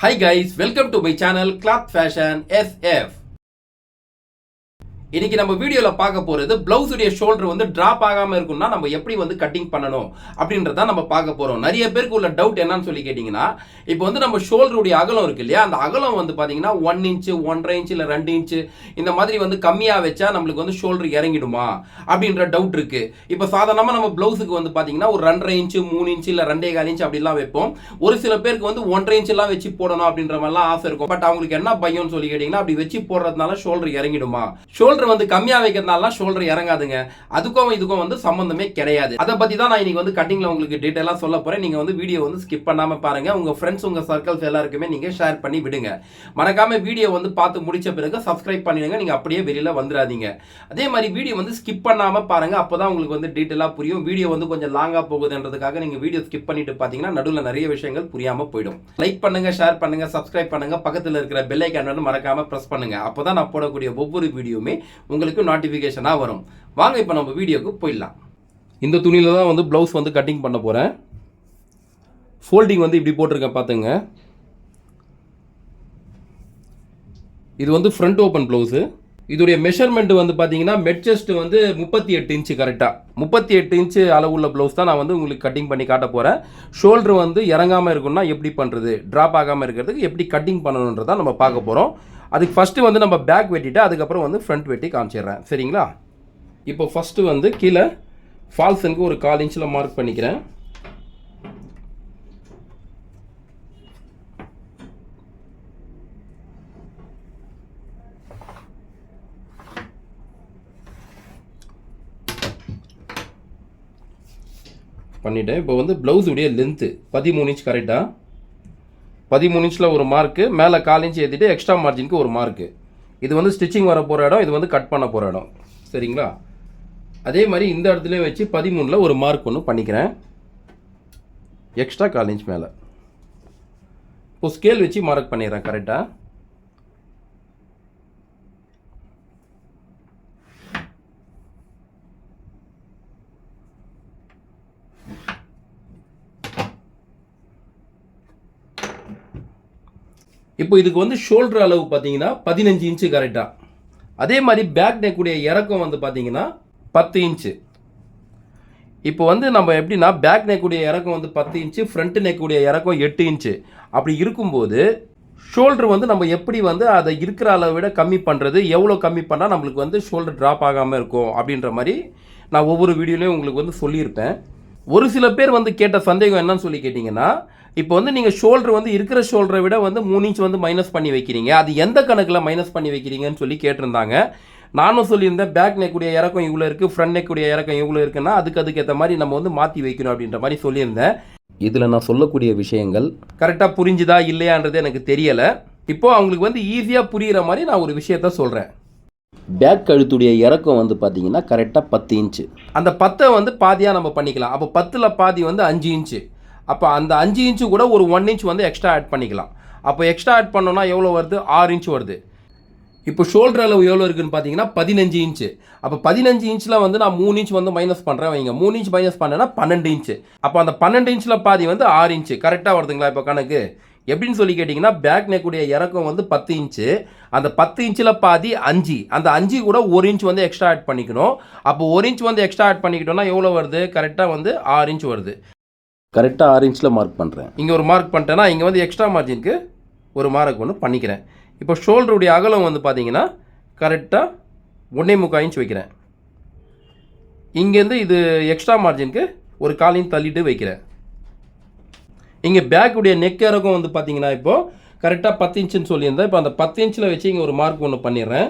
Hi guys, welcome to my channel Club Fashion SF. இன்னைக்கு நம்ம வீடியோவில் பார்க்க போகிறது பிளவுஸுடைய ஷோல்டர் வந்து ட்ராப் ஆகாமல் இருக்கும்னா நம்ம எப்படி வந்து கட்டிங் பண்ணணும் அப்படின்றத நம்ம பார்க்க போகிறோம் நிறைய பேருக்கு உள்ள டவுட் என்னன்னு சொல்லி கேட்டிங்கன்னா இப்போ வந்து நம்ம ஷோல்டருடைய அகலம் இருக்கு இல்லையா? அந்த அகலம் வந்து பார்த்தீங்கன்னா ஒன் இன்ச்சு ஒன்றரை இன்ச் இல்லை ரெண்டு இன்ச்சு இந்த மாதிரி வந்து கம்மியாக வச்சா நம்மளுக்கு வந்து ஷோல்டர் இறங்கிடுமா அப்படின்ற டவுட் இருக்கு. இப்போ சாதாரணமாக நம்ம பிளவுஸுக்கு வந்து பார்த்தீங்கன்னா ஒரு ரெண்டரை இன்ச்சு மூணு இன்ச்சு இல்லை ரெண்டே கால் இன்ச்சு அப்படிலாம் வைப்போம். ஒரு சில பேருக்கு வந்து ஒன்றரை இன்ச் வச்சு போடணும் அப்படின்ற மாதிரிலாம் ஆசை இருக்கும். பட் அவங்களுக்கு என்ன பயம்னு சொல்லி கேட்டிங்கன்னா அப்படி வச்சு போடுறதுனால ஷோல்டர் இறங்கிடுமா? ஷோல்டர் வந்து கம்மியாக வைக்கிறதுனால ஷோல்டர் இறங்காதுங்க. அதுக்கும் இதுக்கும் வந்து சம்பந்தமே கிடையாது. அதை பற்றி தான் நான் இன்னைக்கு வந்து கட்டிங்கில் உங்களுக்கு டீட்டெயிலாக சொல்ல போகிறேன் நீங்கள் வந்து வீடியோ வந்து ஸ்கிப் பண்ணாமல் பாருங்கள் உங்கள் ஃப்ரெண்ட்ஸ் உங்கள் சர்க்கிள்ஸ் எல்லாருக்குமே நீங்கள் ஷேர் பண்ணி விடுங்க. மறக்காமல் வீடியோ வந்து பார்த்து முடிச்ச பிறகு சப்ஸ்கிரைப் பண்ணிடுங்க. நீங்கள் அப்படியே வெளியில் வந்துடாதீங்க அதே மாதிரி வீடியோ வந்து ஸ்கிப் பண்ணாமல் பாருங்கள் அப்போ தான் உங்களுக்கு வந்து டீட்டெயிலாக புரியும். வீடியோ வந்து கொஞ்சம் லாங்காக போகுதுன்றதுக்காக நீங்கள் வீடியோ ஸ்கிப் பண்ணிட்டு பார்த்தீங்கன்னா நடுவில் நிறைய விஷயங்கள் புரியாமல் போயிடும். லைக் பண்ணுங்கள் ஷேர் பண்ணுங்கள் சப்ஸ்கிரைப் பண்ணுங்கள் பக்கத்தில் இருக்கிற பெல் ஐக்கான் வந்து ப்ரெஸ் பண்ணுங்கள் அப்போ தான் நான் போடக்கூடிய ஒவ்வொரு வீடியோவுமே உங்களுக்கு நோட்டிஃபிகேஷனாக வரும். வாங்க இப்போ நம்ம வீடியோக்கு போயிடலாம். இந்த துணியில் தான் வந்து ப்ளவுஸ் வந்து கட்டிங் பண்ண போகிறேன் ஃபோல்டிங் வந்து இப்படி போட்டிருக்கேன் பார்த்துங்க இது வந்து ஃப்ரண்ட் ஓப்பன் ப்ளவுஸு இதோடைய மெஷர்மெண்ட் வந்து பார்த்தீங்கன்னா மெட் செஸ்ட் வந்து முப்பத்தி எட்டு இன்ச்சு கரெக்டாக முப்பத்தி எட்டு இன்ச்சு அளவுள்ள ப்ளவுஸ் தான் நான் வந்து உங்களுக்கு கட்டிங் பண்ணி காட்ட போகிறேன் ஷோல்டர் வந்து இறங்காமல் இருக்குன்னா எப்படி பண்ணுறது ட்ராப் ஆகாமல் இருக்கிறதுக்கு எப்படி கட்டிங் பண்ணணுன்றதை நம்ம பார்க்க போகிறோம் அதுக்கு ஃபஸ்ட்டு வந்து நம்ம பேக் வெட்டிட்டு அதுக்கப்புறம் வந்து ஃப்ரண்ட் வெட்டி காமிச்சிடுறேன். சரிங்களா? இப்போ ஃபஸ்ட்டு வந்து கீழே ஃபால்ஸனுக்கு ஒரு கால் இன்ச்சில் மார்க் பண்ணிக்கிறேன். பண்ணிட்டேன். இப்போ வந்து ப்ளவுஸுடைய லென்த்து பதிமூணு இன்ச் கரெக்டாக பதிமூணு இன்ச்சில் ஒரு மார்க்கு மேலே கால் இன்ச் ஏற்றிட்டு எக்ஸ்ட்ரா மார்ஜினுக்கு ஒரு மார்க்கு இது வந்து ஸ்டிச்சிங் வர போகிற இடம் இது வந்து கட் பண்ண போகிற இடம். சரிங்களா? அதே மாதிரி இந்த இடத்துலையும் வச்சு பதிமூணில் ஒரு மார்க் ஒன்று பண்ணிக்கிறேன். எக்ஸ்ட்ரா கால் இன்ச் மேலே. இப்போ ஸ்கேல் வச்சு மார்க் பண்ணிடுறேன் கரெக்டாக இப்போ இதுக்கு வந்து ஷோல்டர் அளவு பார்த்தீங்கன்னா பதினஞ்சு இன்ச்சு கரெக்டாக அதே மாதிரி பேக் நெக்குடைய இறக்கம் வந்து பார்த்தீங்கன்னா பத்து இன்ச்சு இப்போ வந்து நம்ம எப்படின்னா பேக் நெக்குடைய இறக்கம் வந்து பத்து இன்ச்சு ஃப்ரண்ட் நெக்குடைய இறக்கம் எட்டு இன்ச்சு அப்படி இருக்கும்போது ஷோல்டர் வந்து நம்ம எப்படி வந்து அதை இருக்கிற அளவை விட கம்மி பண்ணுறது எவ்வளோ கம்மி பண்ணால் நம்மளுக்கு வந்து ஷோல்டர் ட்ராப் ஆகாமல் இருக்கும் அப்படின்ற மாதிரி நான் ஒவ்வொரு வீடியோலையும் உங்களுக்கு வந்து சொல்லியிருப்பேன். ஒரு சில பேர் வந்து கேட்ட சந்தேகம் என்னன்னு சொல்லி கேட்டிங்கன்னா இப்போ வந்து நீங்கள் ஷோல்டர் வந்து இருக்கிற ஷோல்டரை விட வந்து மூணு இன்ச் வந்து மைனஸ் பண்ணி வைக்கிறீங்க. அது எந்த கணக்கில் மைனஸ் பண்ணி வைக்கிறீங்கன்னு சொல்லி கேட்டிருந்தாங்க. நானும் சொல்லியிருந்தேன் பேக் நெக்குடைய இறக்கம் இவ்வளோ இருக்குது ஃப்ரண்ட் நெக்குடைய இறக்கம் இவ்வளோ இருக்குன்னா அதுக்கு அதுக்கு ஏற்ற மாதிரி நம்ம வந்து மாற்றி வைக்கணும் அப்படின்ற மாதிரி சொல்லியிருந்தேன். இதில் நான் சொல்லக்கூடிய விஷயங்கள் கரெக்டாக புரிஞ்சுதா இல்லையான்றது எனக்கு தெரியலை. இப்போ அவங்களுக்கு வந்து ஈஸியாக புரிகிற மாதிரி நான் ஒரு விஷயத்த சொல்கிறேன் பேக் கழுத்துடைய இறக்கம் வந்து பார்த்தீங்கன்னா கரெக்டாக பத்து இன்ச்சு அந்த பத்தை வந்து பாதியாக நம்ம பண்ணிக்கலாம். அப்போ பத்தில் பாதி வந்து அஞ்சு இன்ச்சு அப்போ அந்த அஞ்சு இன்ச்சு கூட ஒரு ஒன் இன்ச் வந்து எக்ஸ்ட்ரா ஆட் பண்ணிக்கலாம். அப்போ எக்ஸ்ட்ரா ஆட் பண்ணோன்னா எவ்வளோ வருது? ஆறு இன்ச் வருது. இப்போ ஷோல்டர் அளவு எவ்வளோ இருக்குன்னு பார்த்தீங்கன்னா பதினஞ்சு இன்ச்சு அப்போ பதினஞ்சு இன்ச்சில் வந்து நான் மூணு இன்ச் வந்து மைனஸ் பண்ணுறேன் வைங்க. மூணு இன்ச் மைனஸ் பண்ணேன்னா பன்னெண்டு இன்ச்சு அப்போ அந்த பன்னெண்டு இன்ச்சில் பாதி வந்து ஆறு இன்ச்சு கரெக்டாக வருதுங்களா இப்போ கணக்கு? எப்படின்னு சொல்லி கேட்டிங்கன்னா பேக் நெக்குடைய இறக்கம் வந்து பத்து இன்ச்சு அந்த பத்து இன்ச்சில் பாதி அஞ்சு. அந்த அஞ்சு கூட ஒரு இன்ச் வந்து எக்ஸ்ட்ரா ஆட் பண்ணிக்கணும். அப்போ ஒரு இன்ச் வந்து எக்ஸ்ட்ரா ஆட் பண்ணிக்கிட்டோம்னா எவ்வளோ வருது? கரெக்டாக வந்து ஆறு இன்ச் வருது. கரெக்டாக ஆறு இன்ச்சில் மார்க் பண்ணுறேன் இங்கே ஒரு மார்க் பண்ணிட்டேன்னா இங்கே வந்து எக்ஸ்ட்ரா மார்ஜினுக்கு ஒரு மார்க் ஒன்று பண்ணிக்கிறேன். இப்போ ஷோல்டருடைய அகலம் வந்து பார்த்தீங்கன்னா கரெக்டாக ஒன்றே முக்கால் இன்ச் வைக்கிறேன். இங்கேருந்து இது எக்ஸ்ட்ரா மார்ஜினுக்கு ஒரு காலையும் தள்ளிட்டு வைக்கிறேன். இங்கே பேக்குடைய நெக் இறக்கம் வந்து பார்த்தீங்கன்னா இப்போது கரெக்டாக பத்து இன்ச்சுன்னு சொல்லியிருந்தேன். இப்போ அந்த பத்து இன்ச்சில் வச்சு இங்கே ஒரு மார்க் ஒன்று பண்ணிடுறேன்.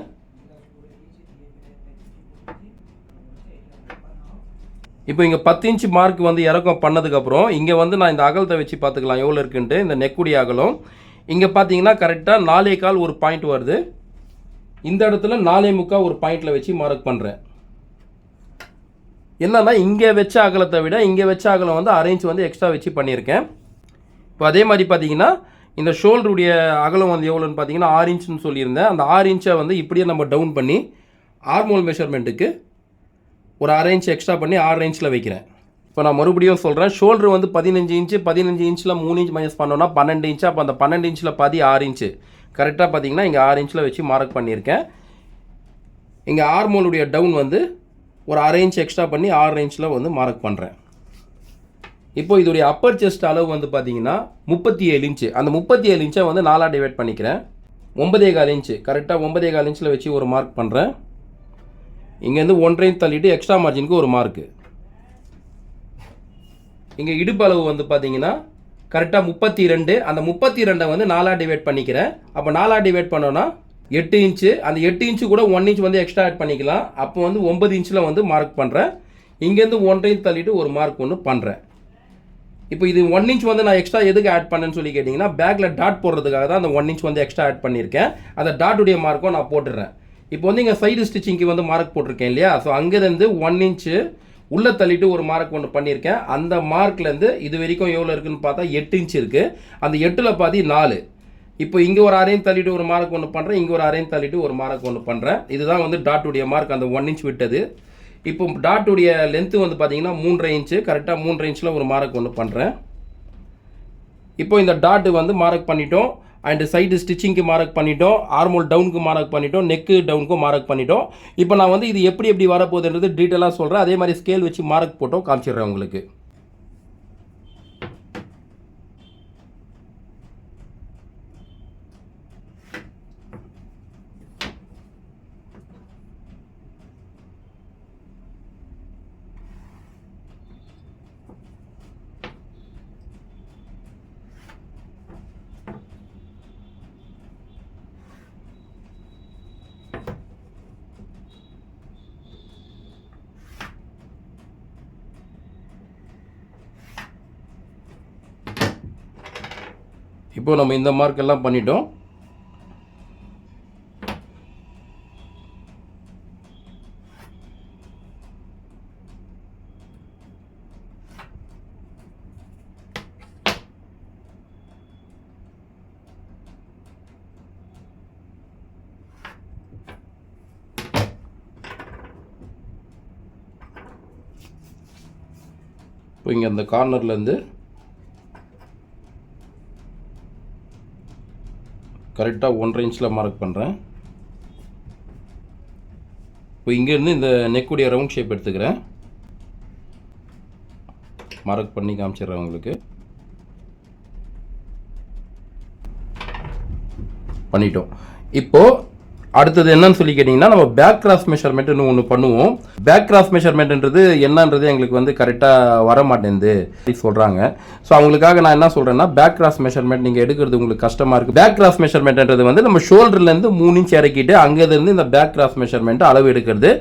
இப்போ இங்கே பத்து இன்ச்சு மார்க் வந்து இறக்கம் பண்ணதுக்கப்புறம் இங்கே வந்து நான் இந்த அகலத்தை வச்சு பார்த்துக்கலாம் எவ்வளோ இருக்குன்ட்டு இந்த நெக்குடி அகலம். இங்கே பார்த்தீங்கன்னா கரெக்டாக நாலே கால் ஒரு பாயிண்ட் வருது. இந்த இடத்துல நாலே முக்கால் ஒரு பாயிண்டில் வச்சு மார்க் பண்ணுறேன் என்னன்னா இங்கே வச்ச அகலத்தை விட இங்கே வச்ச அகலம் வந்து அரேஞ்ச் வந்து எக்ஸ்ட்ரா வச்சு பண்ணியிருக்கேன். இப்போ அதே மாதிரி பார்த்தீங்கன்னா இந்த ஷோல்டருடைய அகலம் வந்து எவ்வளோன்னு பார்த்தீங்கன்னா ஆறு இன்ச்சுன்னு சொல்லியிருந்தேன். அந்த ஆறு இன்ச்சை வந்து இப்படியே நம்ம டவுன் பண்ணி ஆர்மோல் மெஷர்மெண்ட்டுக்கு ஒரு அரை இன்ச் எக்ஸ்ட்ரா பண்ணி ஆறு இன்ச்சில் வைக்கிறேன். இப்போ நான் மறுபடியும் சொல்கிறேன் ஷோல்டர் வந்து பதினஞ்சு இன்ச்சு பதினஞ்சு இன்ச்சில் மூணு இன்ச் மைனஸ் பண்ணோன்னா பன்னெண்டு இன்ச்சு அப்போ அந்த பன்னெண்டு இன்ச்சில் பாதி ஆறு இன்ச்சு கரெக்டாக பார்த்தீங்கன்னா இங்கே ஆறு இன்ச்சில் வச்சு மார்க் பண்ணியிருக்கேன். இங்கே ஆர்மோலுடைய டவுன் வந்து ஒரு அரை இன்ச் எக்ஸ்ட்ரா பண்ணி ஆறு இன்ச்சில் வந்து மார்க் பண்ணுறேன் இப்போ இதோடைய அப்பர் செஸ்ட் அளவு வந்து பார்த்தீங்கன்னா முப்பத்தி ஏழு இன்ச்சு அந்த முப்பத்தி ஏழு இன்ச்சை வந்து நாலாக டிவைட் பண்ணிக்கிறேன். ஒன்பதே கால் இன்ச்சு கரெக்டாக ஒன்பதே கால் இன்ச்சில் வச்சு ஒரு மார்க் பண்ணுறேன் இங்கேருந்து ஒன்றையும் தள்ளிட்டு எக்ஸ்ட்ரா மார்ஜினுக்கு ஒரு மார்க்கு இங்கே இடுப்பு அளவு வந்து பார்த்தீங்கன்னா கரெக்டாக முப்பத்தி ரெண்டு அந்த முப்பத்தி ரெண்டை வந்து நாலாக டிவைட் பண்ணிக்கிறேன். அப்போ நாலாக டிவைட் பண்ணோன்னா எட்டு இன்ச்சு அந்த எட்டு இன்ச்சு கூட ஒன் இன்ச் வந்து எக்ஸ்ட்ரா ஆட் பண்ணிக்கலாம். அப்போ வந்து ஒன்பது இன்ச்சில் வந்து மார்க் பண்ணுறேன் இங்கேருந்து ஒன்றரை இன்ச் தள்ளிட்டு ஒரு மார்க் ஒன்று பண்ணுறேன் இப்போ இது ஒன் இன்ச் வந்து நான் எக்ஸ்ட்ரா எதுக்கு ஆட் பண்ணேன்னு சொல்லி கேட்டிங்கன்னா பேக்கில் டாட் போடுறதுக்காக தான் அந்த ஒன் இன்ச் வந்து எக்ஸ்ட்ரா ஆட் பண்ணியிருக்கேன். அந்த டாட்டுடைய மார்க்கும் நான் போட்டுடுறேன். இப்போ வந்து இங்கே சைடு ஸ்டிச்சிங்க்கு வந்து மார்க் போட்டிருக்கேன் இல்லையா? ஸோ அங்கேருந்து ஒன் இன்ச்சு உள்ளே தள்ளிட்டு ஒரு மார்க் ஒன்று பண்ணியிருக்கேன். அந்த மார்க்லேருந்து இது வரைக்கும் எவ்வளோ இருக்குதுன்னு பார்த்தா எட்டு இன்ச் இருக்குது அந்த எட்டில் பாதி நாலு. இப்போ இங்கே ஒரு அரையும் தள்ளிட்டு ஒரு மார்க் ஒன்று பண்ணுறேன் இங்கே ஒரு அரையும் தள்ளிட்டு ஒரு மார்க் ஒன்று பண்ணுறேன் இதுதான் வந்து டாட்டுடைய மார்க் அந்த ஒன் இன்ச் விட்டது. இப்போ டாட்டுடைய லென்த்து வந்து பார்த்தீங்கன்னா மூன்றரை இன்ச்சு கரெக்டாக மூன்றரை இன்ச்சில் ஒரு மார்க் ஒன்று பண்ணுறேன் இப்போ இந்த டாட்டு வந்து மார்க் பண்ணிட்டோம். அண்டு சைடு ஸ்டிச்சிங்க்கு மார்க் பண்ணிட்டோம் ஆர்மோல் டவுனுக்கு மார்க் பண்ணிட்டோம் நெக்கு டவுனுக்கும் மார்க் பண்ணிட்டோம். இப்போ நான் வந்து இது எப்படி எப்படி வரப்போகுதுன்றது டீட்டெயிலாக சொல்கிறேன் அதே மாதிரி ஸ்கேல் வச்சு மார்க் போட்டோம் காமிச்சிடுறேன் உங்களுக்கு. இப்போ நம்ம இந்த மார்க் எல்லாம் பண்ணிட்டோம். இப்போ இங்கே அந்த கார்னர்லேருந்து கரெக்டாக ஒன்றரை இன்ச்சில் மார்க் பண்ணுறேன் இப்போ இங்கேருந்து இந்த நெக்குடைய ரவுண்ட் ஷேப் எடுத்துக்கிறேன். மார்க் பண்ணி காமிச்சிடுறேன் உங்களுக்கு. பண்ணிட்டோம். இப்போது அடுத்தது என்னன்னு சொல்லி கேட்டிங்கன்னா நம்ம பேக் கிராஸ் மெஷர்மெண்ட்னு ஒன்று பண்ணுவோம். பேக் கிராஸ் மெஷர்மெண்ட்ன்றது என்னன்றது எங்களுக்கு வந்து கரெக்டாக வர மாட்டேங்குது சொல்கிறாங்க ஸோ அவங்களுக்காக நான் என்ன சொல்கிறேன்னா பேக் கிராஸ் மெஷர்மெண்ட் நீங்கள் எடுக்கிறது உங்களுக்கு கஷ்டமாக இருக்குது பேக் கிராஸ் மெஷர்மெண்ட்ன்றது வந்து நம்ம ஷோல்டர்லேருந்து மூணு இன்ச் இறக்கிட்டு அங்கேருந்து இந்த பேக் கிராஸ் மெஷர்மெண்ட் அளவு எடுக்கிறது.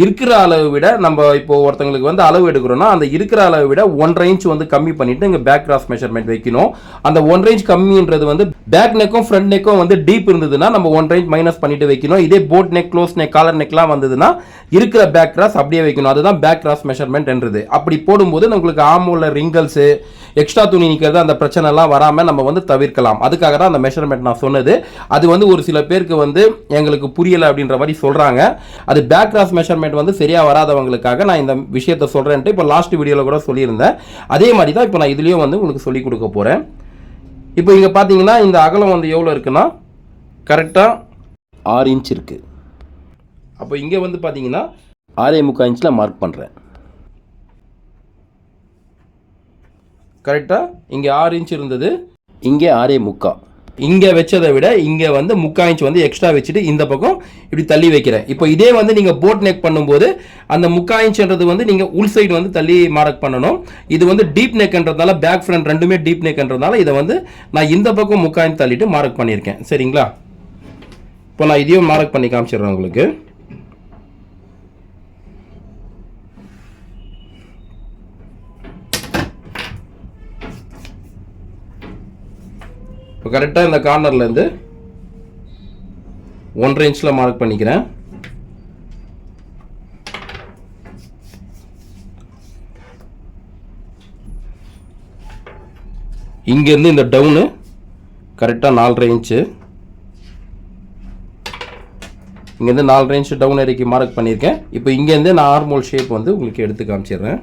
இருக்கிற அளவை விட நம்ம இப்போ ஒருத்தங்களுக்கு வந்து அளவு எடுக்கிறோம்னா அந்த இருக்கிற அளவை விட ஒன்றரை இன்ச் வந்து கம்மி பண்ணிட்டு இங்கே பேக் கிராஸ் மெஷர்மெண்ட் வைக்கணும். அந்த ஒன்றரை இன்ச் கம்மின்றது வந்து பேக் நெக்கும் ஃப்ரண்ட் நெக்கும் வந்து டீப் இருந்ததுன்னா நம்ம ஒன்றரை இன்ச் மைனஸ் பண்ணிட்டு வைக்கணும். இதே boat neck close neck collar நெக்லாம் வந்ததுன்னா இருக்கிற பேக் கிராஸ் அப்படியே வைக்கணும். அதுதான் பேக் கிராஸ் மெஷர்மெண்ட் என்றது அப்படி போடும்போது நம்மளுக்கு ஆமுள்ள ரிங்கல்ஸு எக்ஸ்ட்ரா துணி நிற்கிறது அந்த பிரச்சனைலாம் வராமல் நம்ம வந்து தவிர்க்கலாம். அதுக்காக தான் அந்த மெஷர்மெண்ட் நான் சொன்னது. அது வந்து ஒரு சில பேருக்கு வந்து எங்களுக்கு புரியலை அப்படின்ற மாதிரி சொல்கிறாங்க அது பேக் கிராஸ் மெஷர்மெண்ட் வந்து சரியாக வராதவங்களுக்காக நான் இந்த விஷயத்தை சொல்கிறேன்ட்டு இப்போ லாஸ்ட் வீடியோவில் கூட சொல்லியிருந்தேன். அதே மாதிரி தான் இப்போ நான் இதுலேயும் வந்து உங்களுக்கு சொல்லிக் கொடுக்க போகிறேன் இப்போ இங்கே பார்த்தீங்கன்னா இந்த அகலம் வந்து எவ்வளோ இருக்குன்னா கரெக்டாக ஆறு இன்ச் இருக்குது அப்போ இங்கே வந்து பார்த்தீங்கன்னா ஆறே முக்கால் இன்ச்சில் மார்க் பண்ணுறேன் கரெக்டாக இங்கே ஆறு இன்ச் இருந்தது இங்கே ஆறே முக்கால். இங்கே வச்சதை விட இங்கே வந்து முக்கால் இன்ச் வந்து எக்ஸ்ட்ரா வச்சுட்டு இந்த பக்கம் இப்படி தள்ளி வைக்கிறேன். இப்போ இதே வந்து நீங்கள் போட் நெக் பண்ணும்போது அந்த முக்கால் இன்ச்ன்றது வந்து நீங்கள் உள் சைடு வந்து தள்ளி மார்க் பண்ணணும். இது வந்து டீப் நெக்ன்றதால பேக் ஃப்ரண்ட் ரெண்டுமே டீப் நெக்ன்றதால இதை வந்து நான் இந்த பக்கம் முக்கால் இன்ச் தள்ளிட்டு மார்க் பண்ணியிருக்கேன். சரிங்களா? இப்போ நான் இதையும் மார்க் பண்ணி காமிச்சிடுறேன் உங்களுக்கு. இப்போ கரெக்டாக இந்த கார்னர்லேருந்து ஒன்றரை இன்ச்சில் மார்க் பண்ணிக்கிறேன். இங்கேருந்து இந்த டவுனு கரெக்டாக நாலரை இன்ச்சு இங்கேருந்து நாலரை இன்ச்சு டவுன் இறக்கி மார்க் பண்ணியிருக்கேன். இப்போ இங்கேருந்து நான் நார்மல் ஷேப் வந்து உங்களுக்கு எடுத்து காமிச்சிடுறேன்.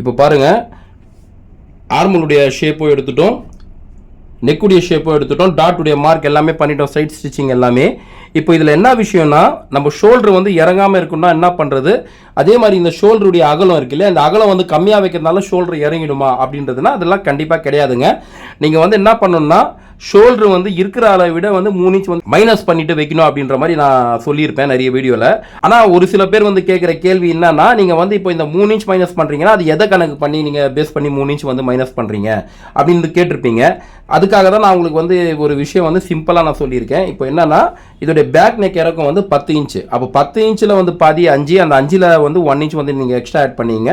இப்போ பாருங்கள் ஆர்மலுடைய ஷேப்பும் எடுத்துட்டோம். நெக்குடைய ஷேப்பும் எடுத்துட்டோம். டாட்டுடைய மார்க் எல்லாமே பண்ணிட்டோம். சைட் ஸ்டிச்சிங் எல்லாமே. இப்போ இதில் என்ன விஷயம்னா நம்ம ஷோல்டர் வந்து இறங்காமல் இருக்கணும்னா என்ன பண்ணுறது அதே மாதிரி இந்த ஷோல்டருடைய அகலம் இருக்கு இல்லையா? அந்த அகலம் வந்து கம்மியாக வைக்கிறதுனால ஷோல்டர் இறங்கிடுமா அப்படின்றதுனா அதெல்லாம் கண்டிப்பாக கிடையாதுங்க. நீங்கள் வந்து என்ன பண்ணணும்னா ஷோல்டர் வந்து இருக்கிற அளவை விட வந்து மூணு இன்ச் வந்து மைனஸ் பண்ணிட்டு வைக்கணும் அப்படின்ற மாதிரி நான் சொல்லியிருப்பேன் நிறைய வீடியோவில் ஆனால் ஒரு சில பேர் வந்து கேட்குற கேள்வி என்னன்னா நீங்கள் வந்து இப்போ இந்த மூணு இன்ச் மைனஸ் பண்ணுறீங்கன்னா அது எதை கணக்கு பண்ணி நீங்கள் பேஸ் பண்ணி மூணு இன்ச் வந்து மைனஸ் பண்ணுறீங்க அப்படின்னு கேட்டிருப்பீங்க. அதுக்காக தான் நான் உங்களுக்கு வந்து ஒரு விஷயம் வந்து சிம்பிளாக நான் சொல்லியிருக்கேன். இப்போ என்னன்னா இதோடைய பேக் நெக் இறக்கம் வந்து பத்து இன்ச்சு அப்போ பத்து இன்ச்சில் வந்து பாதி அஞ்சு அந்த அஞ்சில் வந்து ஒன் இன்ச் வந்து நீங்கள் எக்ஸ்ட்ரா ஆட் பண்ணீங்க.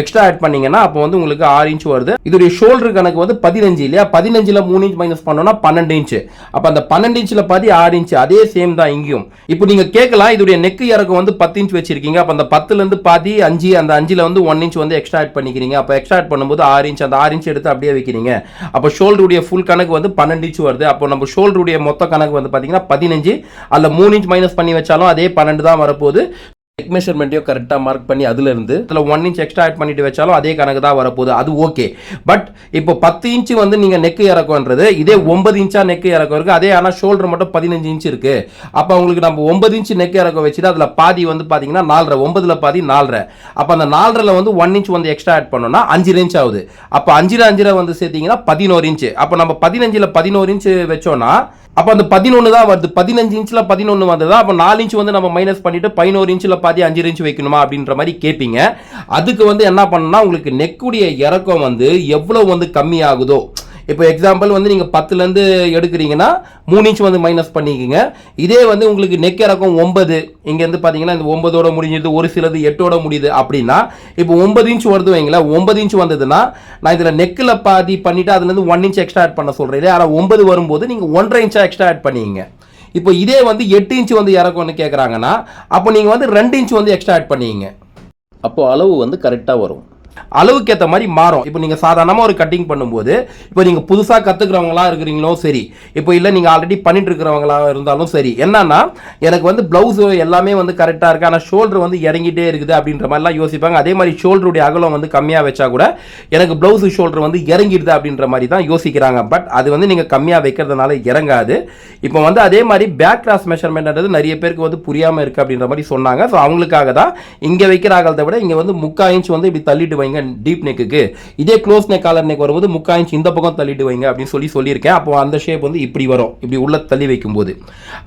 எக்ஸ்ட்ரா ஆட் பண்ணீங்கன்னா அப்போ வந்து உங்களுக்கு ஆறு இன்ச் வருது. இதோடைய ஷோல்டர் கணக்கு வந்து பதினஞ்சு இல்லையா? பதினஞ்சில் மூணு இன்ச் மைனஸ் பண்ணோம்னா பன்னெண்டு இன்ச்சு அப்போ அந்த பன்னெண்டு இன்ச்சில் பாதி ஆறு இன்ச்சு அதே சேம் தான் இங்கேயும். இப்போ நீங்கள் கேட்கலாம் இதோடைய நெக்கு இறக்கம் வந்து பத்து இன்ச் வச்சிருக்கீங்க. அப்போ அந்த பத்துலேருந்து பாதி அஞ்சு அந்த அஞ்சில் வந்து ஒன் இன்ச் வந்து எக்ஸ்ட்ரா ஆட் பண்ணிக்கிறீங்க. அப்போ எக்ஸ்ட்ரா ஆட் பண்ணும்போது ஆறு இன்ச் அந்த ஆறு இன்ச் எடுத்து அப்படியே வைக்கிறீங்க. அப்போ ஷோல்டருடைய ஃபுல் கணக்கு வந்து பன்னெண்டு இன்ச் வருது. அப்போ நம்ம ஷோல்டருடைய மொத்த கணக்கு வந்து பார்த்தீங்கன்னா பதினஞ்சு. அதில் மூணு இன்ச் மைனஸ் பண்ணி வச்சாலும் அதே பன்னெண்டு தான் வரப்போகுது. நெக் மெஷர்மெண்ட்டையும் கரெக்டாக மார்க் பண்ணி அதுலேருந்து அதில் ஒன் இன்ச் எக்ஸ்ட்ரா ஆட் பண்ணிட்டு வச்சாலும் அதே கணக்கு தான் வரப்போகுது. அது ஓகே பட் இப்போ பத்து இன்ச்சு வந்து நீங்கள் நெக்கு இறக்கம்ன்றது இதே ஒன்பது இன்ச்சா நெக்கு இறக்கம் இருக்குது அதே ஆனால் ஷோல்டர் மட்டும் பதினஞ்சு இன்ச் இருக்குது அப்போ உங்களுக்கு நம்ம ஒன்பது இன்ச்சு நெக்கு இறக்கம் வச்சுட்டு அதில் பாதி வந்து பார்த்தீங்கன்னா நாலரை ஒன்பதில் பாதி நாலரை. அப்போ அந்த நாலரில் வந்து ஒன் இன்ச் வந்து எக்ஸ்ட்ரா ஆட் பண்ணோம்னா அஞ்சு இன்ச் ஆகுது. அப்போ அஞ்சில் அஞ்சில் வந்து சேர்த்தீங்கன்னா பதினோரு இன்ச்சு அப்போ நம்ம பதினஞ்சில் பதினோரு இன்ச்சு வச்சோன்னா அப்போ அந்த பதினொன்று தான் வருது. பதினஞ்சு இன்ச்சில் பதினொன்று வந்ததா? அப்போ நாலு இன்ச் வந்து நம்ம மைனஸ் பண்ணிட்டு பதினோரு இன்ச்சில் பாதி அஞ்சு இன்ச் வைக்கணுமா அப்படின்ற மாதிரி கேட்பீங்க அதுக்கு வந்து என்ன பண்ணணும்னா உங்களுக்கு நெக்குடைய இறக்கம் வந்து எவ்வளோ வந்து கம்மியாகுதோ இப்போ எக்ஸாம்பிள் வந்து நீங்கள் பத்துலேருந்து எடுக்கிறீங்கன்னா மூணு இன்ச் வந்து மைனஸ் பண்ணிக்கோங்க. இதே வந்து உங்களுக்கு நெக் இறக்கம் ஒன்பது. இங்கேருந்து பார்த்தீங்கன்னா இந்த ஒன்பதோட முடிஞ்சது ஒரு சிலது எட்டோட முடியுது அப்படின்னா இப்போ ஒன்பது இன்ச் வருது வைங்களேன் ஒன்பது இன்ச் வந்ததுன்னா நான் இதில் நெக்கில் பாதி பண்ணிவிட்டு அதுலேருந்து ஒன் இன்ச் எக்ஸ்ட்ரா ஆட் பண்ண சொல்கிறேன் ஆனால் ஒன்பது வரும்போது நீங்கள் ஒன்றரை இன்ச்சாக எக்ஸ்ட்ரா ஆட் பண்ணிக்கங்க. இப்போ இதே வந்து எட்டு இன்ச் வந்து இறக்கம்னு கேட்குறாங்கன்னா அப்போ நீங்கள் வந்து ரெண்டு இன்ச் வந்து எக்ஸ்ட்ரா ஆட் பண்ணிங்க அப்போ அளவு வந்து கரெக்டாக வரும். அளவுக்கு ஏற்ற மாதிரி மாறும். இப்போ நீங்கள் சாதாரணமாக ஒரு கட்டிங் பண்ணும்போது இப்போ நீங்கள் புதுசாக கற்றுக்கிறவங்களா இருக்கிறீங்களோ சரி. இப்போ இல்லை நீங்கள் ஆல்ரெடி பண்ணிட்டு இருக்கிறவங்களா இருந்தாலும் சரி. என்னன்னா எனக்கு வந்து ப்ளவுஸு எல்லாமே வந்து கரெக்டாக இருக்குது ஆனால் ஷோல்டர் வந்து இறங்கிட்டே இருக்குது அப்படின்ற மாதிரிலாம் யோசிப்பாங்க. அதே மாதிரி ஷோல்டருடைய அகலம் வந்து கம்மியாக வச்சா கூட எனக்கு ப்ளவுஸு ஷோல்டர் வந்து இறங்கிடுது அப்படின்ற மாதிரி தான் யோசிக்கிறாங்க. பட் அது வந்து நீங்கள் கம்மியாக வைக்கிறதுனால இறங்காது. இப்போ வந்து அதே மாதிரி பேக் கிராஸ் மெஷர்மெண்ட்ன்றது நிறைய பேருக்கு வந்து புரியாமல் இருக்குது அப்படின்ற மாதிரி சொன்னாங்க. ஸோ அவங்களுக்காக தான் இங்கே வைக்கிற அகலத்தை விட இங்கே வந்து முக்கால் இன்ச் வந்து இப்படி தள்ளிட்டு வைங்க டீப் நெக்குக்கு இதே க்ளோஸ் நெக் காலர் நெக் வரும்போது முக்கா இன்ச் இந்த பக்கம் தள்ளிட்டு வைங்க அப்படின்னு சொல்லி சொல்லியிருக்கேன். அப்போ அந்த ஷேப் வந்து இப்படி வரும். இப்படி உள்ள தள்ளி வைக்கும்போது.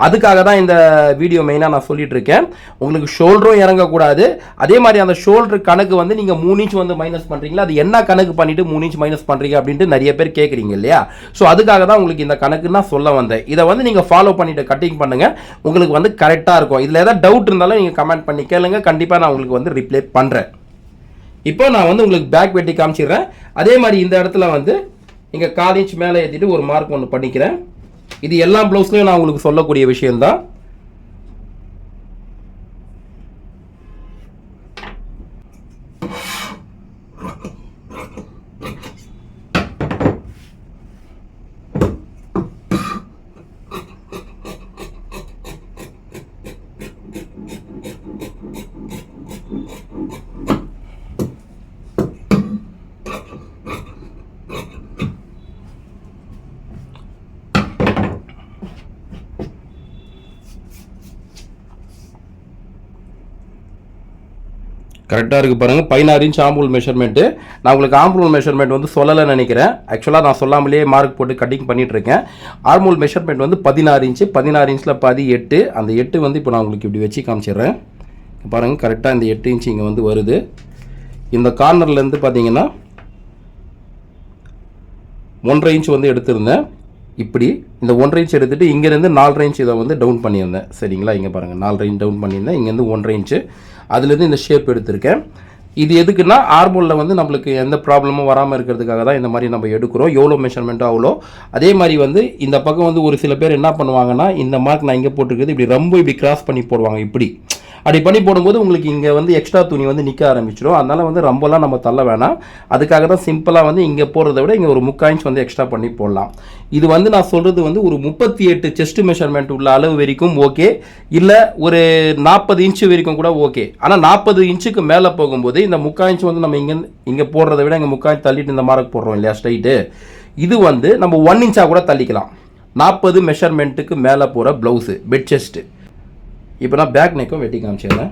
அதுக்காக தான் இந்த வீடியோ மெயினாக நான் சொல்லிட்டு இருக்கேன் உங்களுக்கு ஷோல்டரும் இறங்கக்கூடாது. அதே மாதிரி அந்த ஷோல்டர் கணக்கு வந்து நீங்கள் மூணு இன்ச் வந்து மைனஸ் பண்ணுறீங்களா அது என்ன கணக்கு பண்ணிட்டு மூணு இன்ச் மைனஸ் பண்ணுறீங்க அப்படின்ட்டு நிறைய பேர் கேட்குறீங்க இல்லையா? ஸோ அதுக்காக தான் உங்களுக்கு இந்த கணக்கு நான் சொல்ல வந்தேன். இதை வந்து நீங்கள் ஃபாலோ பண்ணிட்டு கட்டிங் பண்ணுங்க. உங்களுக்கு வந்து கரெக்டாக இருக்கும். இதில் ஏதாவது டவுட் இருந்தாலும் நீங்கள் கமெண்ட் பண்ணி கேளுங்க. கண்டிப்பாக நான் உங்களுக்கு வந்து ரிப்ளை பண்ணுறேன் இப்போ நான் வந்து உங்களுக்கு பேக் வெட்டி காமிச்சிடுறேன். அதே மாதிரி இந்த இடத்துல வந்து இங்கே கால் இன்ச் மேலே ஏற்றிட்டு ஒரு மார்க் ஒன்று பண்ணிக்கிறேன். இது எல்லா ப்ளவுஸ்லையும் நான் உங்களுக்கு சொல்லக்கூடிய விஷயம்தான். கரெக்டாக இருக்குது பாருங்கள் பதினாறு இன்ச் ஆம்பூல் மெஷர்மெண்ட்டு நான் உங்களுக்கு ஆம்பூல் மெஷர்மெண்ட் வந்து சொல்லலைன்னு நினைக்கிறேன். ஆக்சுவலாக நான் சொல்லாமலேயே மார்க் போட்டு கட்டிங் பண்ணிகிட்ருக்கேன் ஆம்பூல் ஆர்மூல் மெஷர்மெண்ட் வந்து பதினாறு இன்ச்சு பதினாறு இன்ச்சில் பாதி எட்டு. அந்த எட்டு வந்து இப்போ நான் உங்களுக்கு இப்படி வச்சு காமிச்சிடுறேன். பாருங்கள் கரெக்டாக இந்த எட்டு இன்ச் இங்கே வந்து வருது. இந்த கார்னர்லேருந்து பார்த்தீங்கன்னா ஒன்றரை இன்ச் வந்து எடுத்திருந்தேன். இப்படி இந்த ஒன்றரை இன்ச் எடுத்துகிட்டு இங்கேருந்து நாலரை இன்ச் இதை வந்து டவுன் பண்ணியிருந்தேன். சரிங்களா? இங்கே பாருங்கள் நாலரை இன்ச் டவுன் பண்ணியிருந்தேன். இங்கேருந்து ஒன்றரை இன்ச்சு அதுலேருந்து இந்த ஷேப் எடுத்திருக்கேன். இது எதுக்குன்னா ஆர்மோலில் வந்து நம்மளுக்கு எந்த ப்ராப்ளமும் வராமல் இருக்கிறதுக்காக தான் இந்த மாதிரி நம்ம எடுக்கிறோம். எவ்வளோ மெஷர்மெண்ட்டோ அவ்வளோ. அதே மாதிரி வந்து இந்த பக்கம் வந்து ஒரு சில பேர் என்ன பண்ணுவாங்கன்னா இந்த மார்க் நான் இங்கே போட்டிருக்கிறது இப்படி ரொம்ப இப்படி கிராஸ் பண்ணி போடுவாங்க இப்படி. அப்படி பண்ணி போடும்போது உங்களுக்கு இங்கே வந்து எக்ஸ்ட்ரா துணி வந்து நிற்க ஆரம்பிச்சிடும். அதனால் வந்து ரொம்பலாம் நம்ம தள்ள வேணாம். அதுக்காக தான் சிம்பிளாக வந்து இங்கே போடுறத விட இங்கே ஒரு முக்கால் இன்ச் வந்து எக்ஸ்ட்ரா பண்ணி போடலாம். இது வந்து நான் சொல்கிறது வந்து ஒரு முப்பத்தி எட்டு செஸ்ட் மெஷர்மெண்ட் உள்ள அளவு வரைக்கும் ஓகே இல்லை ஒரு நாற்பது இன்ச்சு வரைக்கும் கூட ஓகே ஆனால் நாற்பது இன்ச்சுக்கு மேலே போகும்போது இந்த முக்கால் இன்ச் வந்து நம்ம இங்கே இங்கே போடுறத விட இங்கே முக்கால் இன்ச் தள்ளிட்டு இந்த மார்க் போடுறோம் இல்லையா ஸ்ட்ரைட்டு இது வந்து நம்ம ஒன் இன்ச்சாக கூட தள்ளிக்கலாம். நாற்பது மெஷர்மெண்ட்டுக்கு மேலே போகிற ப்ளவுஸு பெட் செஸ்ட்டு இப்போ நான் பேக் நெக்கும் வெட்டி காமிச்சிடுறேன்.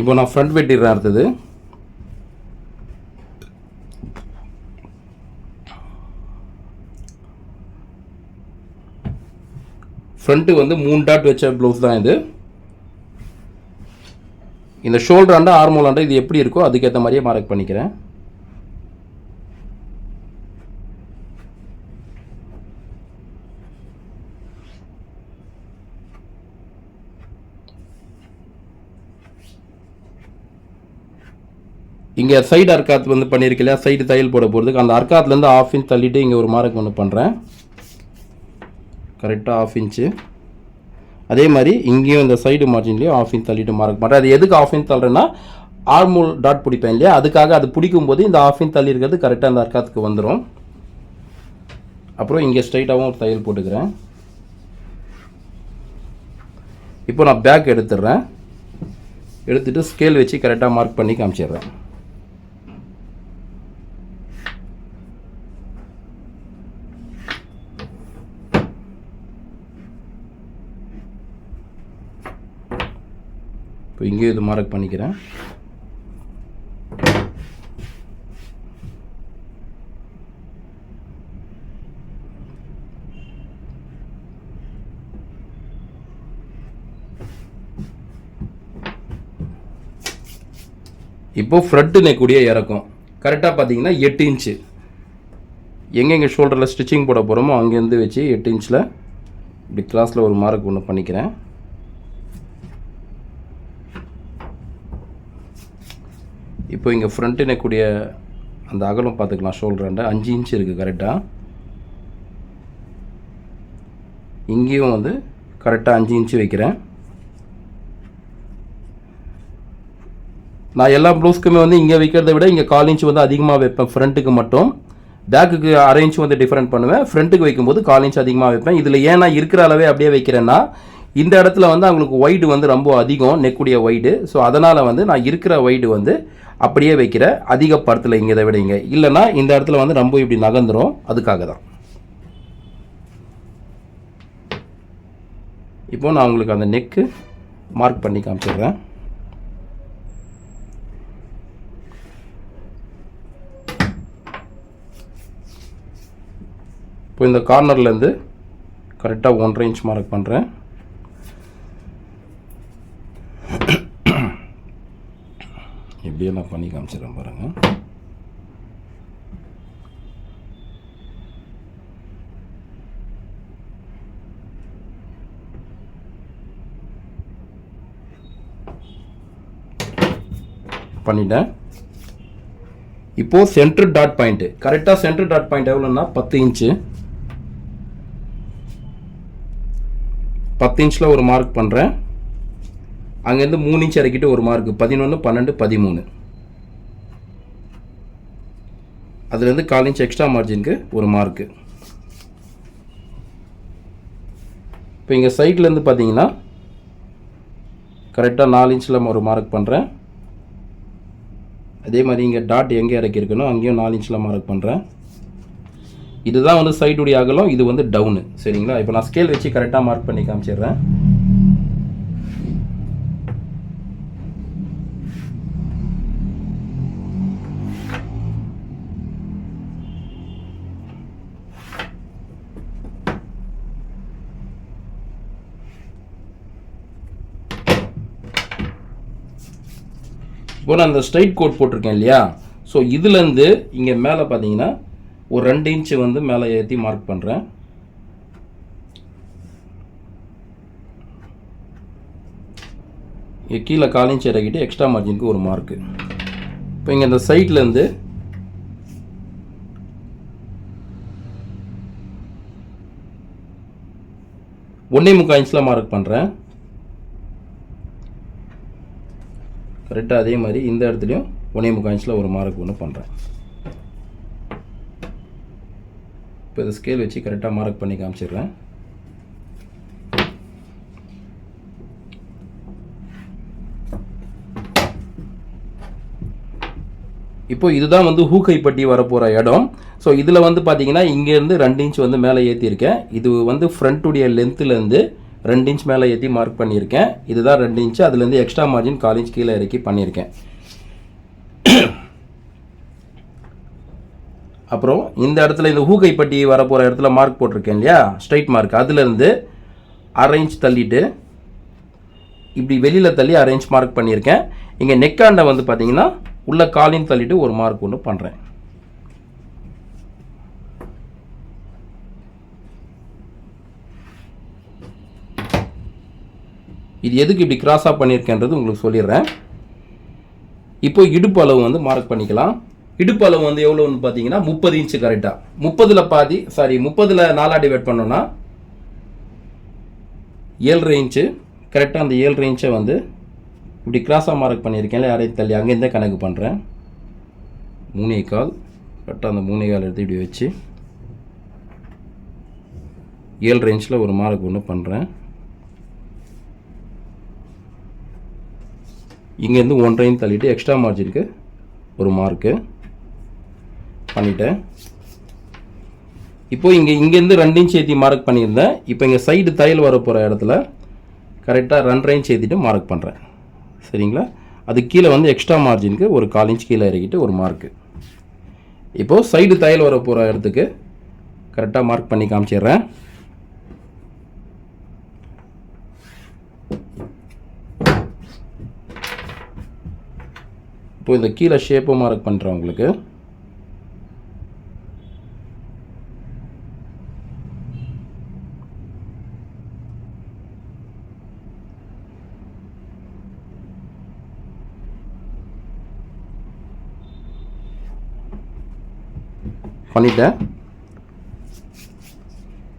இப்போ நான் ஃப்ரண்ட் வெட்டிடுறேன் அடுத்தது. ஃப்ரண்ட்டு வந்து மூணு டாட் வச்ச ப்ளவுஸ் தான் இது. இந்த ஷோல்டர் ஆண்டா ஆர்மோல் ஆண்டா இது எப்படி இருக்கோ அதுக்கேற்ற மாதிரியே மார்க் பண்ணிக்கிறேன். இங்கே சைடு அர்க்காத் வந்து பண்ணியிருக்கலையா சைடு தையல் போட போகிறதுக்கு அந்த அர்க்காத்லேருந்து ஆஃப் இன்ச் தள்ளிட்டு இங்கே ஒரு மார்க் ஒன்று பண்ணுறேன் கரெக்டாக ஆஃப் இன்ச்சு அதே மாதிரி இங்கேயும் இந்த சைடு மார்ஜின்லேயும் ஆஃப் இன்ச் தள்ளிட்டு மார்க் பண்ணுறேன் அது எதுக்கு ஆஃப் இன்ச் தள்ளுறேன்னா ஆர்மூல் டாட் பிடிப்பேன் இல்லையா? அதுக்காக அது பிடிக்கும் போது இந்த ஆஃப் இன்ச் தள்ளி இருக்கிறது கரெக்டாக அந்த அர்க்காத்துக்கு வந்துடும் அப்புறம் இங்கே ஸ்ட்ரைட்டாகவும் ஒரு தையல் போட்டுக்கிறேன். இப்போ நான் பேக் எடுத்துடுறேன். எடுத்துகிட்டு ஸ்கேல் வச்சு கரெக்டாக மார்க் பண்ணி காமிச்சிடுறேன். இங்கேயும் இது மார்க் பண்ணிக்கிறேன். இப்போ ஃப்ரண்ட் நெக்குடைய இறக்கும். கரெக்டாக பார்த்தீங்கன்னா எட்டு இன்ச்சு எங்கெங்கே ஷோல்டரில் ஸ்டிச்சிங் போட போகிறோமோ அங்கேருந்து வச்சு எட்டு இன்ச்சில் இப்படி கிளாஸில் ஒரு மார்க் ஒன்று பண்ணிக்கிறேன். இப்போ இங்கே ஃப்ரண்ட் இணைக்கூடிய அந்த அகலம் பார்த்துக்கலாம் ஷோல்டராண்ட அஞ்சு இன்ச் இருக்குது கரெக்டாக இங்கேயும் வந்து கரெக்டாக அஞ்சு இன்ச்சு வைக்கிறேன். நான் எல்லா ப்ளவுஸ்க்குமே வந்து இங்கே வைக்கிறத விட இங்கே கால் இன்ச் வந்து அதிகமாக வைப்பேன் ஃப்ரண்ட்டுக்கு மட்டும். பேக்குக்கு அரை இன்ச்சு வந்து டிஃப்ரெண்ட் பண்ணுவேன். ஃப்ரண்ட்டுக்கு வைக்கும்போது கால் இன்ச் அதிகமாக வைப்பேன். இதில் ஏன் நான் இருக்கிற அளவே அப்படியே வைக்கிறேன்னா இந்த இடத்துல வந்து அவங்களுக்கு ஒய்டு வந்து ரொம்ப அதிகம் நெக்குடைய ஒய்டு ஸோ அதனால் வந்து நான் இருக்கிற ஒய்டு வந்து அப்படியே வைக்கிற அதிக படத்தில் இங்கே இதை விட இல்லைனா இல்லைன்னா இந்த இடத்துல வந்து ரொம்ப இப்படி நகர்ந்துரும். அதுக்காக தான் இப்போ நான் உங்களுக்கு அந்த நெக்கு மார்க் பண்ணி காமிச்சிடுறேன். இப்போ இந்த கார்னர்லேருந்து கரெக்டாக ஒன்றரை இன்ச் மார்க் பண்ணுறேன் இப்படியே நான் பண்ணி காமிச்சிடறேன் பாருங்கள் பண்ணிட்டேன். இப்போது சென்டர் டாட் பாயிண்ட்டு கரெக்டாக சென்டர் டாட் பாயிண்ட் எவ்வளோன்னா பத்து இன்ச்சு பத்து இன்ச்சில் ஒரு மார்க் பண்ணுறேன் அங்கேருந்து மூணு இன்ச் இறக்கிட்டு ஒரு மார்க் பதினொன்று பன்னெண்டு பதிமூணு. அதுலேருந்து கால் இன்ச் எக்ஸ்ட்ரா மார்ஜினுக்கு ஒரு மார்க்கு இப்போ இங்கே சைட்லேருந்து பார்த்தீங்கன்னா கரெக்டாக நாலு இன்ச்சில் ஒரு மார்க் பண்ணுறேன் அதே மாதிரி இங்கே டாட் எங்கே இறக்கியிருக்கனோ அங்கேயும் நாலு இன்ச்சில் மார்க் பண்ணுறேன் இதுதான் வந்து சைடுடைய அகலம் இது வந்து டவுனு சரிங்களா? இப்போ நான் ஸ்கேல் வச்சு கரெக்டாக மார்க் பண்ணி காமிச்சிடுறேன். இப்போ நான் அந்த ஸ்ட்ரைட் கோட் போட்டிருக்கேன் இல்லையா? ஸோ இதுலேருந்து இங்கே மேலே பார்த்தீங்கன்னா ஒரு ரெண்டு இன்ச்சு வந்து மேலே ஏற்றி மார்க் பண்ணுறேன் இங்கே கீழே கால் இன்ச் இறக்கிட்டு எக்ஸ்ட்ரா மார்ஜினுக்கு ஒரு மார்க்கு இப்போ இங்கே இந்த சைட்லேருந்து ஒன்றே முக்கால் இன்ச்சில் மார்க் பண்ணுறேன் கரெக்டாக அதே மாதிரி இந்த இடத்துலையும் ஒன்றே முக்காஞ்சில் ஒரு மார்க் ஒன்று பண்ணுறேன் இப்போ இதை ஸ்கேல் வச்சு கரெக்டாக மார்க் பண்ணி காமிச்சிடுறேன். இப்போ இதுதான் வந்து ஹூக்கைப்பட்டி வரப்போகிற இடம். ஸோ இதில் வந்து பார்த்தீங்கன்னா இங்கேருந்து ரெண்டு இன்ச் வந்து மேலே ஏற்றிருக்கேன் இது வந்து ஃப்ரண்ட்டுடைய லென்த்துலேருந்து ரெண்டு இன்ச் மேலே ஏற்றி மார்க் பண்ணியிருக்கேன். இதுதான் ரெண்டு இன்ச்சு அதுலேருந்து எக்ஸ்ட்ரா மார்ஜின் கால் இன்ச் கீழே இறக்கி பண்ணியிருக்கேன். அப்புறம் இந்த இடத்துல இந்த ஹூகைப்பட்டி வரப்போகிற இடத்துல மார்க் போட்டிருக்கேன் இல்லையா? ஸ்ட்ரைட் மார்க் அதுலேருந்து அரை இன்ச் தள்ளிட்டு இப்படி வெளியில் தள்ளி அரை இன்ச் மார்க் பண்ணியிருக்கேன். இங்கே நெக்காண்டை வந்து பார்த்தீங்கன்னா உள்ள காலின் தள்ளிட்டு ஒரு மார்க் ஒன்று பண்ணுறேன் இது எதுக்கு இப்படி கிராஸாக பண்ணியிருக்கேன்றது உங்களுக்கு சொல்லிடுறேன். இப்போ இடுப்பு அளவு வந்து மார்க் பண்ணிக்கலாம். இடுப்பு அளவு வந்து எவ்வளோன்னு பார்த்தீங்கன்னா முப்பது இன்ச்சு கரெக்டாக முப்பதில் பாதி சாரி முப்பதில் நாலா டிவைட் பண்ணோன்னா ஏழரை இன்ச்சு கரெக்டாக அந்த ஏழரை இன்ச்சை வந்து இப்படி கிராஸாக மார்க் பண்ணியிருக்கேன். யாரையும் தள்ளி அங்கேருந்தே கணக்கு பண்ணுறேன் மூணே கால் கரெக்டாக அந்த மூணே கால் எடுத்து இப்படி வச்சு ஏழரை இன்ச்சில் ஒரு மார்க் ஒன்று பண்ணுறேன் இங்கேருந்து ஒன்றையும் தள்ளிட்டு எக்ஸ்ட்ரா மார்ஜினுக்கு ஒரு மார்க்கு பண்ணிட்டேன். இப்போ இங்கே இங்கேருந்து ரெண்டையும் இன்ச் மார்க் பண்ணியிருந்தேன். இப்போ இங்கே சைடு தையல் வர போகிற இடத்துல கரெக்டாக ரெண்டரை இன்ச் மார்க் பண்ணுறேன் சரிங்களா? அது கீழே வந்து எக்ஸ்ட்ரா மார்ஜினுக்கு ஒரு கால் இன்ச் கீழே இறக்கிட்டு ஒரு மார்க்கு இப்போது சைடு தையல் வர போகிற இடத்துக்கு கரெக்டாக மார்க் பண்ணி காமிச்சிடுறேன். இப்போ இந்த கீழே ஷேப்பு மார்க் பண்ணுறேன் உங்களுக்கு பண்ணிட்டேன்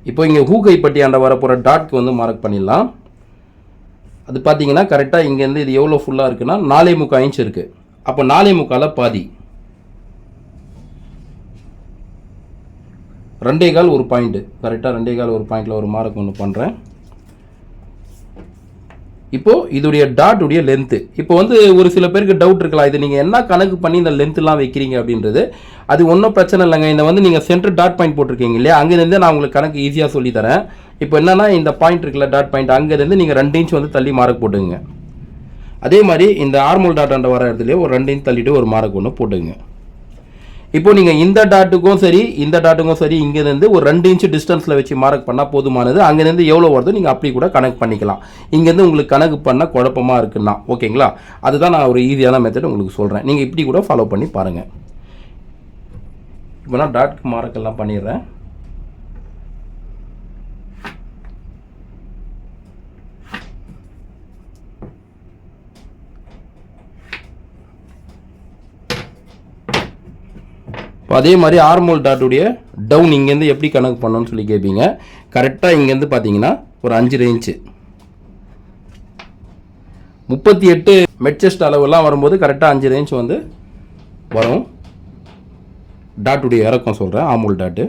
இப்போ இங்கே ஹூகைப்பட்டி ஆண்ட வரப்போகிற டாட்க்கு வந்து மார்க் பண்ணிடலாம். அது பார்த்தீங்கன்னா கரெக்டாக இங்கேருந்து இது எவ்வளோ ஃபுல்லாக இருக்குன்னா நாலே முக்கால் இன்ச் இருக்குது அப்போ நாலே முக்கால் பாதி. ரெண்டே கால் ஒரு பாயிண்ட்டு கரெக்டாக ரெண்டே கால் ஒரு பாயிண்டில் ஒரு மார்க் ஒன்று பண்ணுறேன் இப்போது இதோடைய டாட் உடைய லென்த்து இப்போ வந்து ஒரு சில பேருக்கு டவுட் இருக்கலாம். இது நீங்கள் என்ன கணக்கு பண்ணி இந்த லென்த்துலாம் வைக்கிறீங்க அப்படின்றது அது ஒன்றும் பிரச்சனை இல்லைங்க. இந்த வந்து நீங்கள் சென்டர் டாட் பாயிண்ட் போட்டிருக்கீங்க இல்லையா? அங்கேருந்து நான் உங்களுக்கு கணக்கு ஈஸியாக சொல்லித்தரேன் இப்போ என்னென்னா இந்த பாயிண்ட் இருக்குல்ல டாட் பாயிண்ட் அங்கேருந்து நீங்கள் ரெண்டு இன்ச் வந்து தள்ளி மார்க் போட்டுங்க அதே மாதிரி இந்த ஆர்மல் டாட் வர இடத்துலயே ஒரு ரெண்டு தள்ளிட்டு ஒரு மார்க் ஒன்று போட்டுங்க இப்போ நீங்கள் இந்த டாட்டுக்கும் சரி இந்த டாட்டுக்கும் சரி இங்கேருந்து ஒரு ரெண்டு இன்ச்சு டிஸ்டன்ஸில் வச்சு மார்க் பண்ணால் போதுமானது. அங்கேருந்து எவ்வளோ வருதோ நீங்கள் அப்படி கூட கணக்கு பண்ணிக்கலாம். இங்கேருந்து உங்களுக்கு கணக்கு பண்ணால் குழப்பமாக இருக்குன்னா ஓகேங்களா? அதுதான் நான் ஒரு ஈஸியான மெத்தட் உங்களுக்கு சொல்கிறேன் நீங்கள் இப்படி கூட ஃபாலோ பண்ணி பாருங்கள் இப்போ நான் டாட்க்கு மார்க்கெல்லாம் பண்ணிடுறேன். இப்போ அதே மாதிரி ஆர்மோல் டாட்டுடைய டவுன் இங்கேருந்து எப்படி கணக்கு பண்ணணும்னு சொல்லி கேட்பீங்க கரெக்டாக இங்கேருந்து பார்த்தீங்கன்னா ஒரு அஞ்சு ரேஞ்சு முப்பத்தி எட்டு மெட்செஸ்ட் அளவுலாம் வரும்போது கரெக்டாக அஞ்சு ரேஞ்ச் வந்து வரும். டாட்டுடைய இறக்கம் சொல்கிறேன் ஆமூல் டாட்டு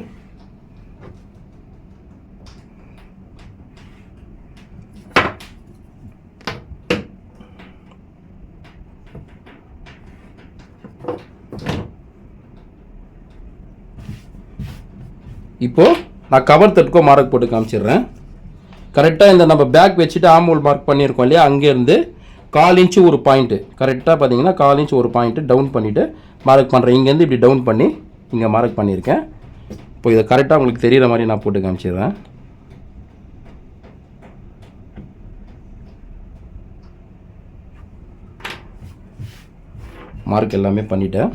இப்போது நான் கவர் தட்டுக்கோ மார்க் போட்டு காமிச்சிடுறேன். கரெக்டாக இந்த நம்ம பேக் வச்சுட்டு ஆமூல் மார்க் பண்ணியிருக்கோம் இல்லையா? அங்கேருந்து கால் இன்ச்சு ஒரு பாயிண்ட்டு கரெக்டாக பார்த்தீங்கன்னா கால் இன்ச்சு ஒரு பாயிண்ட்டு டவுன் பண்ணிவிட்டு மார்க் பண்ணுறேன் இங்கேருந்து இப்படி டவுன் பண்ணி இங்கே மார்க் பண்ணியிருக்கேன். இப்போ இதை கரெக்டாக உங்களுக்கு தெரிகிற மாதிரி நான் போட்டு காமிச்சிடுறேன். மார்க் எல்லாமே பண்ணிட்டேன்.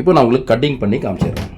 இப்போ நான் உங்களுக்கு கட்டிங் பண்ணி காமிச்சிடுறேன்.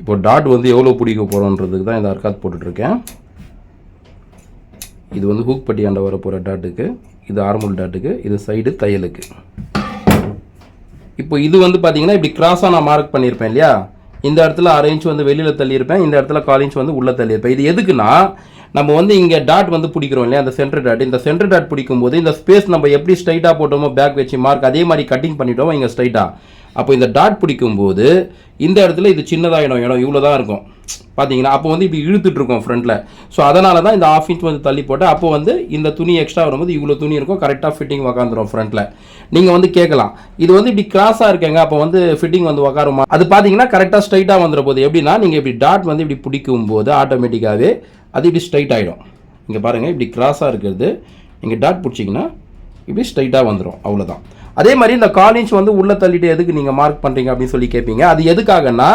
இப்போ டாட் வந்து எவ்வளோ பிடிக்க போகிறோன்றதுக்கு தான் இந்த அர்க்காத் போட்டுட்ருக்கேன். இது வந்து ஹூக் பட்டியாண்ட வர போகிற டாட்டுக்கு இது ஆர்மல் டாட்டுக்கு இது சைடு தையலுக்கு. இப்போ இது வந்து பார்த்தீங்கன்னா இப்படி கிராஸாக நான் மார்க் பண்ணியிருப்பேன் இல்லையா? இந்த இடத்துல அரை இன்ச் வந்து வெளியில் தள்ளியிருப்பேன் இந்த இடத்துல கால் இன்ச் வந்து உள்ளே தள்ளியிருப்பேன். இது எதுக்குன்னா நம்ம வந்து இங்கே டாட் வந்து பிடிக்கிறோம் இல்லையா? அந்த சென்டர் டாட் இந்த சென்டர் டாட் பிடிக்கும் போது இந்த ஸ்பேஸ் நம்ம எப்படி ஸ்ட்ரைட்டாக போட்டோமோ பேக் வச்சு மார்க் அதே மாதிரி கட்டிங் பண்ணிட்டோமோ இங்கே ஸ்ட்ரைட்டாக அப்போ இந்த டாட் பிடிக்கும்போது இந்த இடத்துல இது சின்னதாக இடம் இவ்வளோ தான் இருக்கும். பார்த்தீங்கன்னா அப்போ வந்து இப்படி இழுத்துட்ருக்கோம் ஃப்ரண்ட்டில் ஸோ அதனால தான் இந்த ஆஃப் இன்ச் வந்து தள்ளி போட்டு அப்போ வந்து இந்த துணி எக்ஸ்ட்ரா வரும்போது இவ்வளோ துணி இருக்கும் கரெக்டாக ஃபிட்டிங் உக்காந்துரும் ஃப்ரண்ட்டில் நீங்கள் வந்து கேட்கலாம் இது வந்து இப்படி கிராஸாக இருக்கேங்க அப்போ வந்து ஃபிட்டிங் வந்து உக்காருமா? அது பார்த்தீங்கன்னா கரெக்டாக ஸ்ட்ரைட்டாக வந்துட போது எப்படின்னா நீங்கள் இப்படி டாட் வந்து இப்படி பிடிக்கும் போது ஆட்டோமேட்டிக்காகவே அது இப்படி ஸ்ட்ரைட் ஆகிடும் இங்கே பாருங்கள் இப்படி கிராஸாக இருக்கிறது. நீங்கள் டாட் பிடிச்சிங்கன்னா இப்படி ஸ்ட்ரைட்டாக வந்துடும் அவ்வளோதான் அதே மாதிரி இந்த காலேஜ் வந்து உள்ளே தள்ளிட்டு எதுக்கு நீங்கள் மார்க் பண்ணுறீங்க அப்படின்னு சொல்லி கேட்பீங்க அது எதுக்காகன்னா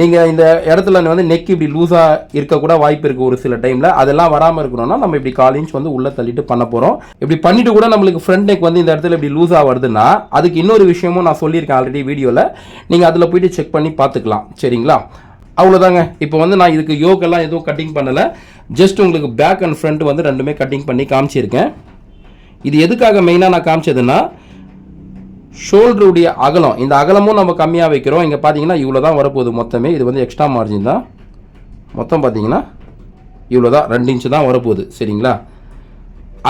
நீங்கள் இந்த இடத்துல வந்து நெக் இப்படி லூஸாக இருக்கக்கூட வாய்ப்பு இருக்குது ஒரு சில டைமில் அதெல்லாம் வராமல் இருக்கணும்னா நம்ம இப்படி காலேஜ் வந்து உள்ளே தள்ளிட்டு பண்ண போகிறோம் இப்படி பண்ணிட்டு கூட நம்மளுக்கு ஃப்ரண்ட் நெக் வந்து இந்த இடத்துல இப்படி லூஸாக வருதுன்னா அதுக்கு இன்னொரு விஷயமும் நான் சொல்லியிருக்கேன் ஆல்ரெடி வீடியோவில் நீங்கள் அதில் போயிட்டு செக் பண்ணி பார்த்துக்கலாம். சரிங்களா? அவ்வளோதாங்க இப்போ வந்து நான் இதுக்கு யோக்கெல்லாம் எதுவும் கட்டிங் பண்ணலை. ஜஸ்ட் உங்களுக்கு பேக் அண்ட் ஃப்ரண்ட் வந்து ரெண்டுமே கட்டிங் பண்ணி காமிச்சிருக்கேன். இது எதுக்காக மெயினாக நான் காமிச்சதுன்னா ஷோல்டருடைய அகலம் இந்த அகலமும் நம்ம கம்மியாக வைக்கிறோம். இங்கே பார்த்தீங்கன்னா இவ்வளோ தான் வரப்போகுது மொத்தமே. இது வந்து எக்ஸ்ட்ரா மார்ஜின் தான். மொத்தம் பார்த்தீங்கன்னா இவ்வளோ தான் ரெண்டு இன்ச்சு தான் வரப்போகுது. சரிங்களா?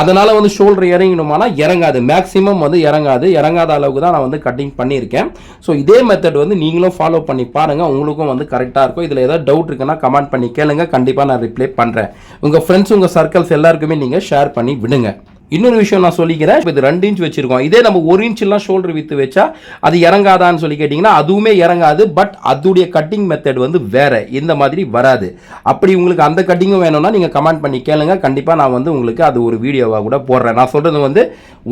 அதனால் வந்து ஷோல்டர் இறங்கணுமானா இறங்காது. மேக்ஸிமம் வந்து இறங்காது. இறங்காத அளவுக்கு தான் நான் வந்து கட்டிங் பண்ணியிருக்கேன். ஸோ இதே மெத்தட் வந்து நீங்களும் ஃபாலோ பண்ணி பாருங்கள் உங்களுக்கும் வந்து கரெக்டாக இருக்கும். இதில் ஏதாவது டவுட் இருக்குன்னா கமெண்ட் பண்ணி கேளுங்க. கண்டிப்பாக நான் ரிப்ளை பண்ணுறேன் உங்கள் ஃப்ரெண்ட்ஸ் உங்கள் சர்க்கிள்ஸ் எல்லாருக்குமே நீங்கள் ஷேர் பண்ணி விடுங்க. இன்னொரு விஷயம் நான் சொல்லிக்கிறேன். இப்போ இது ரெண்டு இன்ச் வச்சிருக்கோம். இதே நம்ம ஒரு இன்ச்லாம் ஷோல்டர் வித்து வச்சா அது இறங்காதான்னு சொல்லி கேட்டிங்கன்னா அதுவுமே இறங்காது. பட் அதுடைய கட்டிங் மெத்தட் வந்து வேற. இந்த மாதிரி வராது. அப்படி உங்களுக்கு அந்த கட்டிங்கும் வேணும்னா நீங்கள் கமெண்ட் பண்ணி கேளுங்க. கண்டிப்பாக நான் வந்து உங்களுக்கு அது ஒரு வீடியோவாக கூட போடுறேன். நான் சொல்கிறது வந்து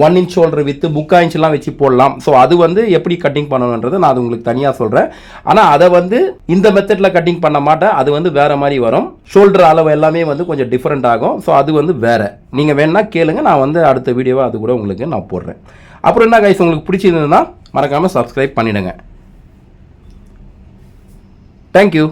ஒன் இன்ச் ஷோல்டர் வித்து முக்கா இன்ச்லாம் வச்சு போடலாம். ஸோ அது வந்து எப்படி கட்டிங் பண்ணணுன்றது நான் அது உங்களுக்கு தனியாக சொல்கிறேன் ஆனால் அதை வந்து இந்த மெத்தடில் கட்டிங் பண்ண மாட்டேன். அது வந்து வேற மாதிரி வரும். ஷோல்டர் அளவு எல்லாமே வந்து கொஞ்சம் டிஃப்ரெண்ட் ஆகும். ஸோ அது வந்து வேற. நீங்கள் வேணால் கேளுங்க நான் வந்து அடுத்த வீடியோவை அது கூட உங்களுக்கு நான் போடுறேன். அப்புறம் என்ன கைஸ் உங்களுக்கு பிடிச்சிருந்ததுன்னா மறக்காமல் சப்ஸ்கிரைப் பண்ணிடுங்க. தேங்க்யூ